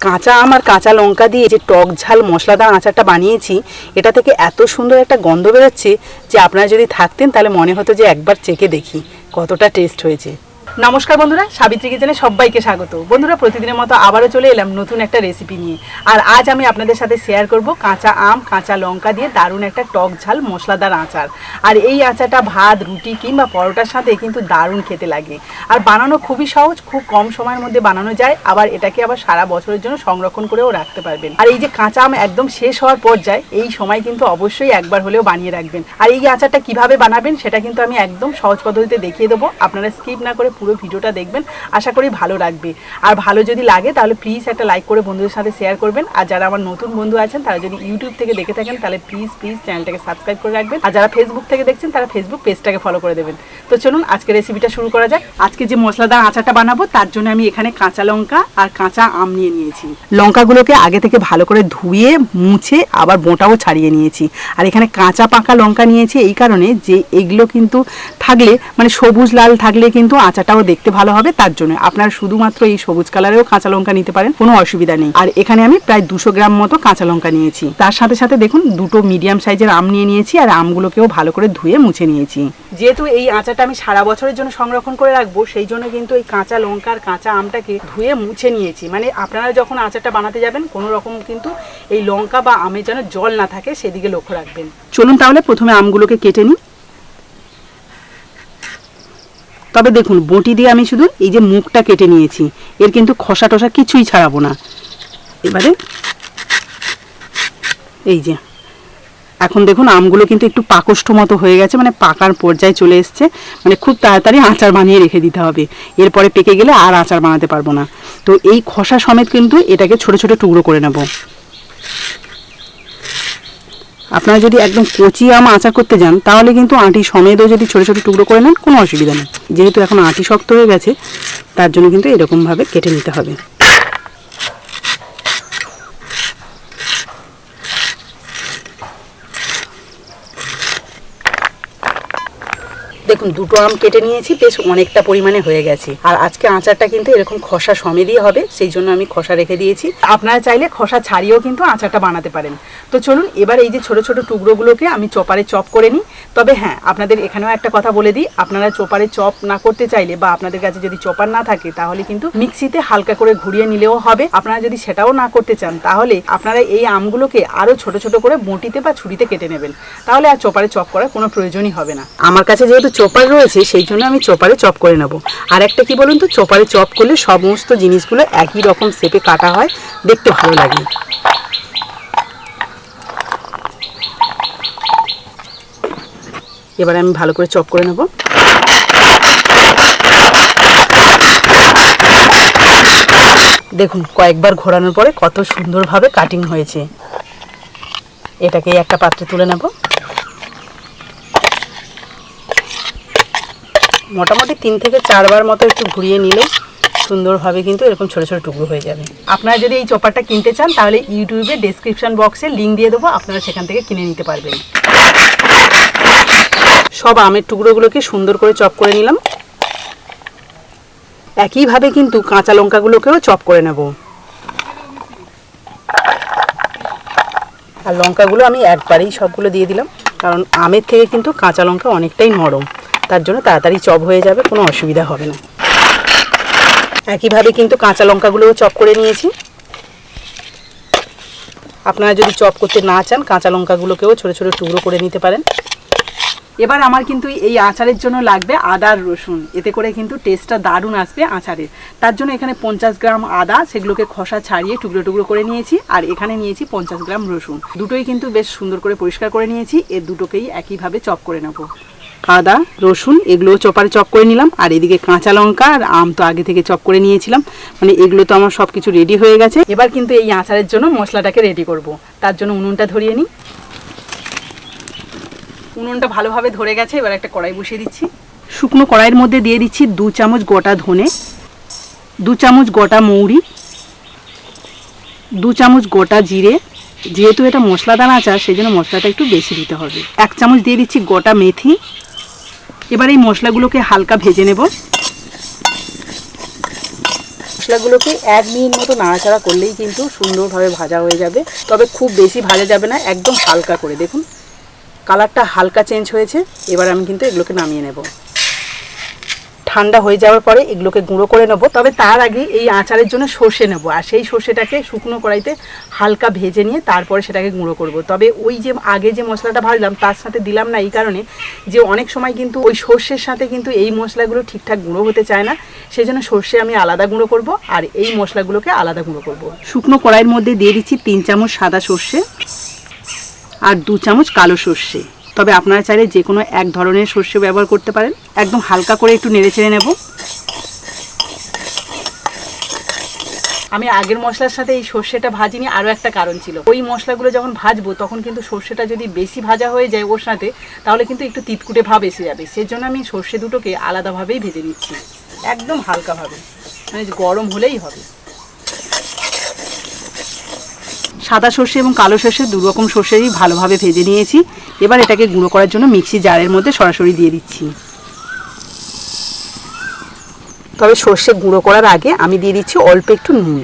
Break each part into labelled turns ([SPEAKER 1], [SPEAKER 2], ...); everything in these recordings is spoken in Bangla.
[SPEAKER 1] কাঁচা আমার কাঁচা লঙ্কা দিয়ে যে টক ঝাল মশলাদার আচারটা বানিয়েছি, এটা থেকে এত সুন্দর একটা গন্ধ বেরোচ্ছে যে আপনারা যদি থাকতেন তাহলে মনে হতো যে একবার চেকে দেখি কতটা টেস্ট হয়েছে। নমস্কার বন্ধুরা, সাবিত্রী কিচেনে সবাইকে স্বাগত। বন্ধুরা, প্রতিদিনের মতো আবারও চলে এলাম নতুন একটা রেসিপি নিয়ে। আর আজ আমি আপনাদের সাথে শেয়ার করব কাঁচা আম, কাঁচা লঙ্কা দিয়ে দারুণ একটা টক ঝাল মশলাদার আচার। আর এই আচারটা ভাত, রুটি কিংবা পরোটার সাথে কিন্তু দারুণ খেতে লাগে। আর বানানো খুবই সহজ, খুব কম সময়ের মধ্যে বানানো যায়। আবার এটাকে আবার সারা বছরের জন্য সংরক্ষণ করেও রাখতে পারবেন। আর এই যে কাঁচা আম একদম শেষ হওয়ার পর্যায়ে, এই সময় কিন্তু অবশ্যই একবার হলেও বানিয়ে রাখবেন। আর এই আচারটা কীভাবে বানাবেন, সেটা কিন্তু আমি একদম সহজ পদ্ধতিতে দেখিয়ে দেবো। আপনারা স্কিপ না করে পুরো ভিডিওটা দেখবেন। আশা করি ভালো লাগবে। আর ভালো যদি লাগে, তাহলে প্লিজ একটা লাইক করে বন্ধুদের সাথে শেয়ার করবেন। আর যারা আমার নতুন বন্ধু আছেন, তারা যদি ইউটিউব থেকে দেখে থাকেন, তাহলে প্লিজ প্লিজ চ্যানেলটাকে সাবস্ক্রাইব করে রাখবেন। আর যারা ফেসবুক থেকে দেখছেন, তারা ফেসবুক পেজটাকে ফলো করে দেবেন। তো চলুন আজকে রেসিপিটা শুরু করা যাক। আজকে যে মশলাদার আচারটা বানাবো, তার জন্য আমি এখানে কাঁচা লঙ্কা আর কাঁচা আম নিয়ে নিয়েছি। লঙ্কাগুলোকে আগে থেকে ভালো করে ধুয়ে, মুছে, আবার বোঁটাও ছাড়িয়ে নিয়েছি। আর এখানে কাঁচা পাকা লঙ্কা নিয়েছি, এই কারণে যে এগুলো কিন্তু থাকলে মানে সবুজ লাল থাকলে কিন্তু আচাটাও দেখতে ভালো হবে, তার জন্য। আপনারা শুধুমাত্র এই সবুজ কালারেও কাঁচা লঙ্কা নিতে পারেন, কোনো অসুবিধা নেই। আর এখানে আমি প্রায় দুশো গ্রাম মতো কাঁচা লঙ্কা নিয়েছি। তার সাথে সাথে দেখুন, দুটো মিডিয়াম সাইজের আম নিয়ে নিয়েছি আর আমগুলোকেও ভালো করে ধুয়ে মুছে নিয়েছি। যেহেতু এই আচারটা আমি সারা বছরের জন্য সংরক্ষণ করে রাখব, সেই জন্য কিন্তু এই কাঁচা লঙ্কা আর কাঁচা আমটাকে ধুয়ে মুছে নিয়েছি। মানে আপনারা যখন আচারটা বানাতে যাবেন, কোনো রকম কিন্তু এই লঙ্কা বা আমের যেন জল না থাকে, সেদিকে লক্ষ্য রাখবেন। চলুন তাহলে প্রথমে আমগুলোকে কেটে নিই। তবে দেখুন, বটি দিয়ে আমি শুধু এই যে মুখটা কেটে নিয়েছি, এর কিন্তু খসা টসা কিছুই ছাড়াবো না। এবারে এই যে, এখন দেখুন আমগুলো কিন্তু একটু পাকষ্ঠ মতো হয়ে গেছে মানে পাকার পর্যায়ে চলে এসছে মানে খুব তাড়াতাড়ি আচার বানিয়ে রেখে দিতে হবে। এরপরে পেকে গেলে আর আচার বানাতে পারব না। তো এই খসা সমেত কিন্তু এটাকে ছোট ছোট টুকরো করে নেব। আপনারা যদি একদম কচি আম আচার করতে যান, তাহলে কিন্তু আঁটি সমেতও যদি ছোটো ছোটো টুকরো করে নেন, কোনো অসুবিধা নেই। যেহেতু এখন আঁটি শক্ত হয়ে গেছে, তার জন্য কিন্তু এরকমভাবে কেটে নিতে হবে। দেখুন, দুটো আম কেটে নিয়েছি, বেশ অনেকটা পরিমাণে হয়ে গেছে। আর আজকে আচারটা কিন্তু এরকম খসা সমেত দিয়ে হবে, সেই জন্য আমি খসা রেখে দিয়েছি। আপনারা চাইলে খসা ছাড়িয়েও কিন্তু আচারটা বানাতে পারেন। তো চলুন, এবার এই যে ছোট ছোট টুকরোগুলোকে আমি চপারে চপ করে নিই। তবে হ্যাঁ আপনাদের এখানেও একটা কথা বলে দিই। আপনারা চপারে চপ না করতে চাইলে বা আপনাদের কাছে যদি চপার না থাকে, তাহলে কিন্তু মিক্সিতে হালকা করে ঘুরিয়ে নিলেও হবে। আপনারা যদি সেটাও না করতে চান, তাহলে আপনারা এই আমগুলোকে আরও ছোট ছোট করে বটিতে বা ছুরিতে কেটে নেবেন। তাহলে আর চপারে চপ করার কোনো প্রয়োজনই হবে না। আমার কাছে যেহেতু চপার রয়েছে, সেই জন্য আমি চপারে চপ করে নেব। আর একটা কি বলুন তো, চপারে চপ করলে সমস্ত জিনিসগুলো একই রকম শেপে কাটা হয়, দেখতে ভালো লাগে। এবার আমি ভালো করে চপ করে নেব। দেখুন, কয়েকবার ঘোরানোর পরে কত সুন্দরভাবে কাটিং হয়েছে। এটাকে একটা পাত্রে তুলে নেব। মোটামুটি তিন থেকে চারবার মতো একটু ঘুরিয়ে নিলে সুন্দরভাবে কিন্তু এরকম ছোট ছোট টুকরো হয়ে যাবে। আপনারা যদি এই চপারটা কিনতে চান, তাহলে ইউটিউবে ডেসক্রিপশন বক্সে লিঙ্ক দিয়ে দেবো, আপনারা সেখান থেকে কিনে নিতে পারবেন। সব আমের টুকরোগুলোকে সুন্দর করে চপ করে নিলাম। একইভাবে কিন্তু কাঁচা লঙ্কাগুলোকেও চপ করে নেব। আর লঙ্কাগুলো আমি একবারেই সবগুলো দিয়ে দিলাম, কারণ আমের থেকে কিন্তু কাঁচা লঙ্কা অনেকটাই নরম। তার জন্য তাড়াতাড়ি চপ হয়ে যাবে, কোনো অসুবিধা হবে না। একইভাবে কিন্তু কাঁচা লঙ্কাগুলোও চপ করে নিয়েছি। আপনারা যদি চপ করতে না চান, কাঁচা লঙ্কাগুলোকেও ছোটো ছোটো টুকরো করে নিতে পারেন। এবার আমার কিন্তু এই আচারের জন্য লাগবে আদার রসুন। এতে করে কিন্তু টেস্টটা দারুণ আসবে আচারের। তার জন্য এখানে পঞ্চাশ গ্রাম আদা, সেগুলোকে খসা ছাড়িয়ে টুকরো টুকরো করে নিয়েছি, আর এখানে নিয়েছি পঞ্চাশ গ্রাম রসুন। দুটোই কিন্তু বেশ সুন্দর করে পরিষ্কার করে নিয়েছি এর দুটোকেই একইভাবে চপ করে নেব। আদা, রসুন এগুলো চপারে চপ করে নিলাম। আর এদিকে কাঁচা লঙ্কা আর আম তো আগে থেকে চপ করে নিয়েছিলাম। মানে এগুলো তো আমার সব কিছু রেডি হয়ে গেছে। এবার কিন্তু এই আচারের জন্য মশলাটাকে রেডি করব। তার জন্য উনুনটা ধরিয়ে নিই। উনুনটা ভালোভাবে ধরে গেছে, এবার একটা কড়াই বসিয়ে দিচ্ছি। শুকনো কড়াইয়ের মধ্যে দিয়ে দিচ্ছি দু চামচ গোটা ধনে, দু চামচ গোটা মৌরি, দু চামচ গোটা জিরে। যেহেতু এটা মশলাদার আচার সেই জন্য মশলাটা একটু বেশি দিতে হবে। এক চামচ দিয়ে দিচ্ছি গোটা মেথি এবার এই মশলাগুলোকে হালকা ভেজে নেব। মশলাগুলোকে এক মিনিট মতো নাড়াচাড়া করলেই কিন্তু সুন্দরভাবে ভাজা হয়ে যাবে। তবে খুব বেশি ভাজা যাবে না, একদম হালকা করে। দেখুন, কালারটা হালকা চেঞ্জ হয়েছে। এবার আমি কিন্তু এগুলোকে নামিয়ে নেব। ঠান্ডা হয়ে যাওয়ার পরে এগুলোকে গুঁড়ো করে নেব। তবে তার আগে এই আচারের জন্য সর্ষে নেব। আর সেই সর্ষেটাকে শুকনো কড়াইতে হালকা ভেজে নিয়ে তারপরে সেটাকে গুঁড়ো করব। তবে ওই যে আগে যে মশলাটা ভাজলাম, তার সাথে দিলাম না এই কারণে যে অনেক সময় কিন্তু ওই সর্ষের সাথে কিন্তু এই মশলাগুলো ঠিকঠাক গুঁড়ো হতে চায় না। সেই জন্য সর্ষে আমি আলাদা গুঁড়ো করব আর এই মশলাগুলোকে আলাদা গুঁড়ো করব। শুকনো কড়াইয়ের মধ্যে দিয়ে দিচ্ছি তিন চামচ সাদা সর্ষে আর দু চামচ কালো সর্ষে। তবে আপনারা চাইলে যে কোনো এক ধরনের সর্ষে ব্যবহার করতে পারেন। একদম হালকা করে একটু নেড়ে চেড়ে নেব। আমি আগের মশলার সাথে এই সর্ষেটা ভাজিনি, আরও একটা কারণ ছিল। ওই মশলাগুলো যখন ভাজবো, তখন কিন্তু সর্ষেটা যদি বেশি ভাজা হয়ে যায় ওর সাথে, তাহলে কিন্তু একটু তিতকুটে ভাব এসে যাবে। সেই জন্য আমি সর্ষে দুটোকে আলাদাভাবেই ভেজে নিচ্ছি, একদম হালকাভাবে। মানে গরম হলেই হবে। সাদা সর্ষে এবং কালো সর্ষে, দু রকম সর্ষেরই ভালোভাবে ভেজে নিয়েছি। এবার এটাকে গুঁড়ো করার জন্য মিক্সি জারের মধ্যে সরাসরি দিয়ে দিচ্ছি। তবে সর্ষে গুঁড়ো করার আগে আমি দিয়ে দিচ্ছি অল্প একটু নুন।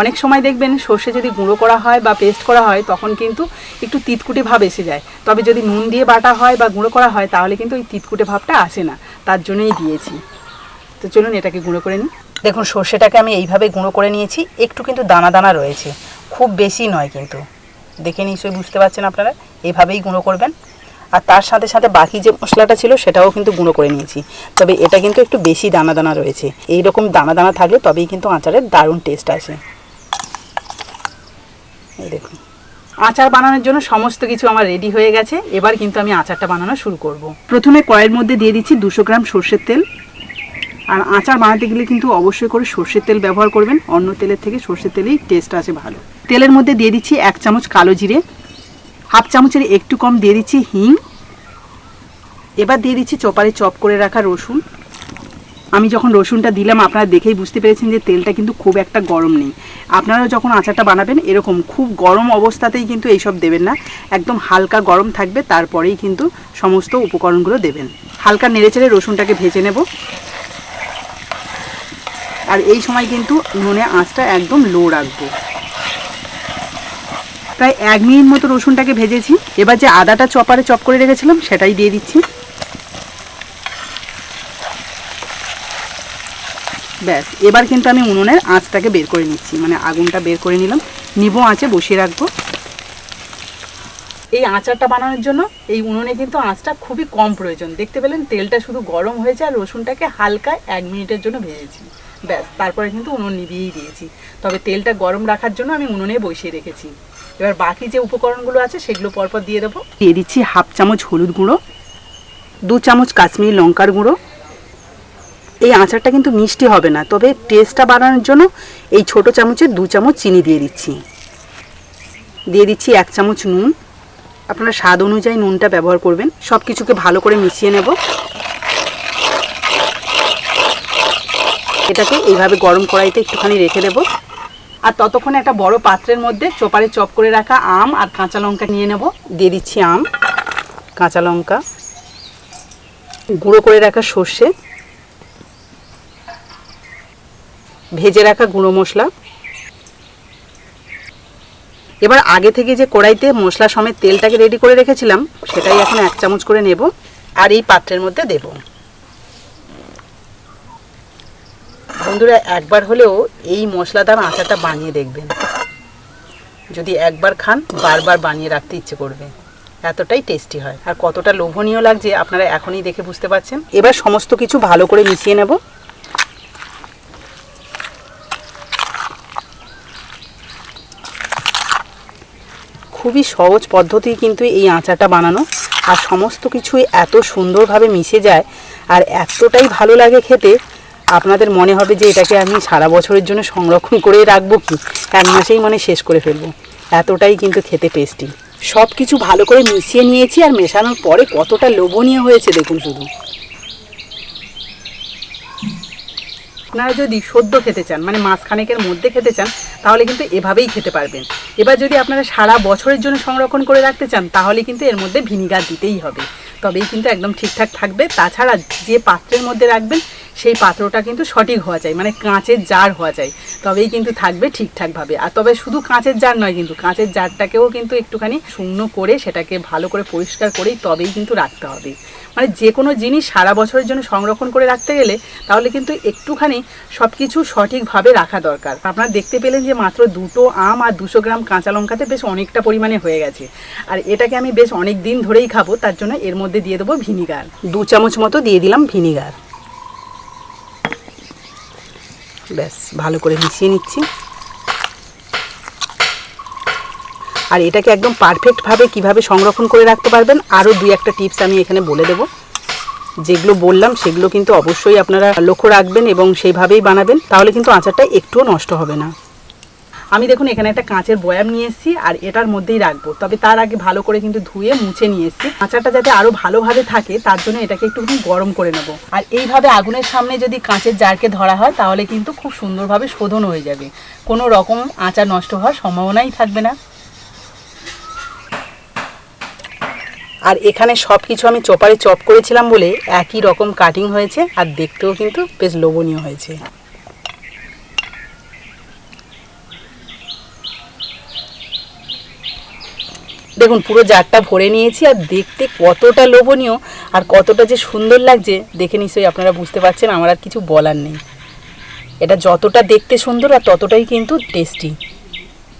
[SPEAKER 1] অনেক সময় দেখবেন সর্ষে যদি গুঁড়ো করা হয় বা পেস্ট করা হয়, তখন কিন্তু একটু তিতকুটে ভাব এসে যায়। তবে যদি নুন দিয়ে বাটা হয় বা গুঁড়ো করা হয়, তাহলে কিন্তু ওই তিতকুটে ভাবটা আসে না। তার জন্যই দিয়েছি। তো চলুন এটাকে গুঁড়ো করে নিই। দেখুন, সর্ষেটাকে আমি এইভাবে গুঁড়ো করে নিয়েছি। একটু কিন্তু দানা দানা রয়েছে। খুব বেশি নয় কিন্তু। দেখে নিশ্চয়ই বুঝতে পারছেন আপনারা? এভাবেই গুঁড়ো করবেন। আর তার সাথে সাথে বাকি যে মশলাটা ছিল, সেটাও কিন্তু গুঁড়ো করে নিয়েছি। তবে এটা কিন্তু একটু বেশি দানা দানা রয়েছে। এই রকম দানা দানা থাকলে তবেই কিন্তু আচারের দারুণ টেস্ট আসে। এই দেখুন। আচার বানানোর জন্য সমস্ত কিছু আমার রেডি হয়ে গেছে। এবার কিন্তু আমি আচারটা বানানো শুরু করব। প্রথমে কয়ের মধ্যে দিয়ে দিচ্ছি দুশো গ্রাম সর্ষের তেল। আর আচার বানাতে গেলে কিন্তু অবশ্যই করে সর্ষের তেল ব্যবহার করবেন। অন্য তেলের থেকে সর্ষের তেলেই টেস্ট আছে ভালো। তেলের মধ্যে দিয়ে দিচ্ছি এক চামচ কালো জিরে, হাফ চামচের একটু কম দিয়ে দিচ্ছি হিং। এবার দিয়ে দিচ্ছি চপারে চপ করে রাখা রসুন। আমি যখন রসুনটা দিলাম, আপনারা দেখেই বুঝতে পেরেছেন যে তেলটা কিন্তু খুব একটা গরম নেই। আপনারা যখন আচারটা বানাবেন, এরকম খুব গরম অবস্থাতেই কিন্তু এইসব দেবেন না। একদম হালকা গরম থাকবে, তারপরেই কিন্তু সমস্ত উপকরণগুলো দেবেন। হালকা নেড়েচেড়ে রসুনটাকে ভেজে নেব। আর এই সময় কিন্তু উনুনে আঁচটা একদম লো রাখব। প্রায় এক মিনিট মতো রসুনটাকে ভেজেছি। এবার যে আদাটা চপারে চপ করে রেখেছিলাম, সেটাই দিয়ে দিচ্ছি। ব্যাস, এবার কিন্তু আমি উনুনের আঁচটাকে বের করে নিচ্ছি। মানে আগুনটা বের করে নিলাম। নিবো আঁচে বসিয়ে রাখব। এই আচারটা বানানোর জন্য এই উনুনে কিন্তু আঁচটা খুবই কম প্রয়োজন। দেখতে পেলেন তেলটা শুধু গরম হয়েছে আর রসুনটাকে হালকা এক মিনিটের জন্য ভেজেছি। ব্যাস, তারপরে কিন্তু উনুন নিভিয়েই দিয়েছি। তবে তেলটা গরম রাখার জন্য আমি উনুনে বসিয়ে রেখেছি। এবার বাকি যে উপকরণগুলো আছে সেগুলো পরপর দিয়ে দেবো। দিয়ে দিচ্ছি হাফ চামচ হলুদ গুঁড়ো, দু চামচ কাশ্মীরি লঙ্কার গুঁড়ো। এই আচারটা কিন্তু মিষ্টি হবে না, তবে টেস্টটা বাড়ানোর জন্য এই ছোট চামচের দু চামচ চিনি দিয়ে দিচ্ছি। দিয়ে দিচ্ছি এক চামচ নুন। আপনারা স্বাদ অনুযায়ী নুনটা ব্যবহার করবেন। সব কিছুকে ভালো করে মিশিয়ে নেব। এটাকে এইভাবে গরম কড়াইতে একটুখানি রেখে দেবো। আর ততক্ষণে একটা বড় পাত্রের মধ্যে চোপারে চপ করে রাখা আম আর কাঁচা লঙ্কা নিয়ে নেব। দিয়ে দিচ্ছি আম, কাঁচা লঙ্কা, গুঁড়ো করে রাখা সর্ষে, ভেজে রাখা গুঁড়ো মশলা। এবার আগে থেকে যে কড়াইতে মশলা সমেত তেলটাকে রেডি করে রেখেছিলাম, সেটাই এখন এক চামচ করে নেব আর এই পাত্রের মধ্যে দেব। বন্ধুরা, একবার হলেও এই মশলাদার আচারটা বানিয়ে দেখবেন। যদি একবার খান, বারবার বানিয়ে রাখতে ইচ্ছে করবে। এতটাই টেস্টি হয়। আর কতটা লোভনীয় লাগছে, আপনারা এখনই দেখে বুঝতে পারছেন। এবার সমস্ত কিছু ভালো করে মিশিয়ে নেব। খুবই সহজ পদ্ধতি কিন্তু এই আচারটা বানানো। আর সমস্ত কিছুই এত সুন্দরভাবে মিশে যায় আর এতটাই ভালো লাগে খেতে, আপনাদের মনে হবে যে এটাকে আমি সারা বছরের জন্য সংরক্ষণ করে রাখব কি? এক মাসেই মানে শেষ করে ফেলব। এতটাই কিন্তু খেতে টেস্টি সব কিছু ভালো করে মিশিয়ে নিয়েছি আর মেশানোর পরে কতটা লোভনীয় হয়েছে দেখুন শুধু। আপনারা যদি সদ্য খেতে চান মানে মাঝখানেকের মধ্যে খেতে চান, তাহলে কিন্তু এভাবেই খেতে পারবেন। এবার যদি আপনারা সারা বছরের জন্য সংরক্ষণ করে রাখতে চান, তাহলে কিন্তু এর মধ্যে ভিনিগার দিতেই হবে। তবেই কিন্তু একদম ঠিকঠাক থাকবে। তাছাড়া যে পাত্রের মধ্যে রাখবেন সেই পাত্রটা কিন্তু সঠিক হওয়া চাই মানে কাঁচের জার হওয়া চাই। তবেই কিন্তু থাকবে ঠিকঠাকভাবে। আর তবে শুধু কাঁচের জার নয় কিন্তু, কাঁচের জারটাকেও কিন্তু একটুখানি শূন্য করে সেটাকে ভালো করে পরিষ্কার করেই তবেই কিন্তু রাখতে হবে। মানে যে কোনো জিনিস সারা বছরের জন্য সংরক্ষণ করে রাখতে গেলে তাহলে কিন্তু একটুখানি সব কিছু সঠিকভাবে রাখা দরকার। আপনারা দেখতে পেলেন যে মাত্র দুটো আম আর দুশো গ্রাম কাঁচা লঙ্কাতে বেশ অনেকটা পরিমাণে হয়ে গেছে। আর এটাকে আমি বেশ অনেক দিন ধরেই খাব, তার জন্য এর মধ্যে দিয়ে দেবো ভিনিগার। দু চামচ মতো দিয়ে দিলাম ভিনিগার। ব্যাস, ভালো করে মিশিয়ে নিচ্ছি। আর এটাকে একদম পারফেক্টভাবে কীভাবে সংরক্ষণ করে রাখতে পারবেন, আরও দুই একটা টিপস আমি এখানে বলে দেব। যেগুলো বললাম, সেগুলো কিন্তু অবশ্যই আপনারা লক্ষ্য রাখবেন এবং সেইভাবেই বানাবেন, তাহলে কিন্তু আচারটা একটুও নষ্ট হবে না। আমি দেখুন, এখানে একটা কাঁচের বয়াম নিয়ে এসেছি আর এটার মধ্যেই রাখব। তবে তার আগে ভালো করে কিন্তু ধুয়ে মুছে নিয়ে এসেছি। আচারটা যাতে আরও ভালোভাবে থাকে, তার জন্য এটাকে একটুখানি গরম করে নেব। আর এইভাবে আগুনের সামনে যদি কাঁচের জারকে ধরা হয়, তাহলে কিন্তু খুব সুন্দরভাবে শোধন হয়ে যাবে। কোনো রকম আচার নষ্ট হওয়ার সম্ভাবনাই থাকবে না। আর এখানে সব কিছু আমি চোপারে চপ করেছিলাম বলে একই রকম কাটিং হয়েছে, আর দেখতেও কিন্তু বেশ লোভনীয় হয়েছে। দেখুন, পুরো জারটা ভরে নিয়েছি আর দেখতে কতটা লোভনীয় আর কতটা যে সুন্দর লাগছে, দেখে নিশ্চয়ই আপনারা বুঝতে পারছেন, আমার আর কিছু বলার নেই। এটা যতটা দেখতে সুন্দর আর ততটাই কিন্তু টেস্টি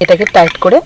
[SPEAKER 1] এটাকে টাইট করে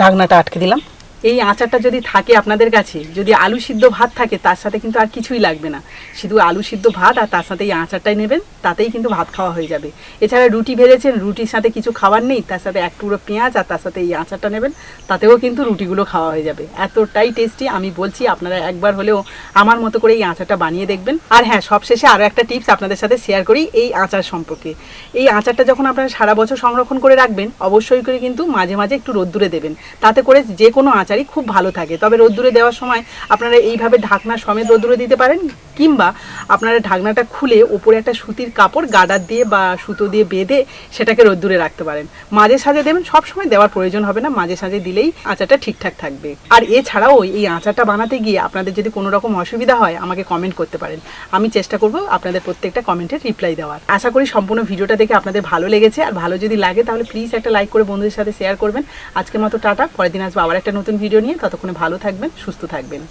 [SPEAKER 1] ঢাকনাটা আটকে দিলাম। এই আচারটা যদি থাকে আপনাদের কাছে, যদি আলু সিদ্ধ ভাত থাকে, তার সাথে কিন্তু আর কিছুই লাগবে না। শুধু আলু সিদ্ধ ভাত আর তার সাথে এই আচারটাই নেবেন, তাতেই কিন্তু ভাত খাওয়া হয়ে যাবে। এছাড়া রুটি ভেজেছেন, রুটির সাথে কিছু খাবার নেই, তার সাথে এক টুকরো পেঁয়াজ আর তার সাথে এই আচারটা নেবেন, তাতেও কিন্তু রুটিগুলো খাওয়া হয়ে যাবে। এতটাই টেস্টি আমি বলছি আপনারা একবার হলেও আমার মতো করে এই আচারটা বানিয়ে দেখবেন। আর হ্যাঁ সবশেষে আরও একটা টিপস আপনাদের সাথে শেয়ার করি এই আচার সম্পর্কে। এই আচারটা যখন আপনারা সারা বছর সংরক্ষণ করে রাখবেন, অবশ্যই করে কিন্তু মাঝে মাঝে একটু রোদ্দুরে দেবেন। তাতে করে যে কোনো আচারই খুব ভালো থাকে। তবে রোদ্দুরে দেওয়ার সময় আপনারা এইভাবে ঢাকনা সমেত রোদ্দুরে দিতে পারেন, কিংবা আপনারা ঢাকনাটা খুলে ওপরে একটা সুতির কাপড় গাডার দিয়ে বা সুতো দিয়ে বেঁধে সেটাকে রোদ্দুরে রাখতে পারেন। মাঝে সাঝে দেবেন সবসময় দেওয়ার প্রয়োজন হবে না, মাঝে সাঝে দিলেই আচারটা ঠিকঠাক থাকবে। আর এছাড়াও এই আচারটা বানাতে গিয়ে আপনাদের যদি কোনো রকম অসুবিধা হয়, আমাকে কমেন্ট করতে পারেন। আমি চেষ্টা করব আপনাদের প্রত্যেকটা কমেন্টের রিপ্লাই দেওয়ার। আশা করি সম্পূর্ণ ভিডিওটা দেখে আপনাদের ভালো লেগেছে। আর ভালো যদি লাগে, তাহলে প্লিজ একটা লাইক করে বন্ধুদের সাথে শেয়ার করবেন। আজকের মতো টাটা, পরের দিন আসব আবার একটা নতুন ভিডিও নিয়ে ততক্ষণে ভালো থাকবেন সুস্থ থাকবেন।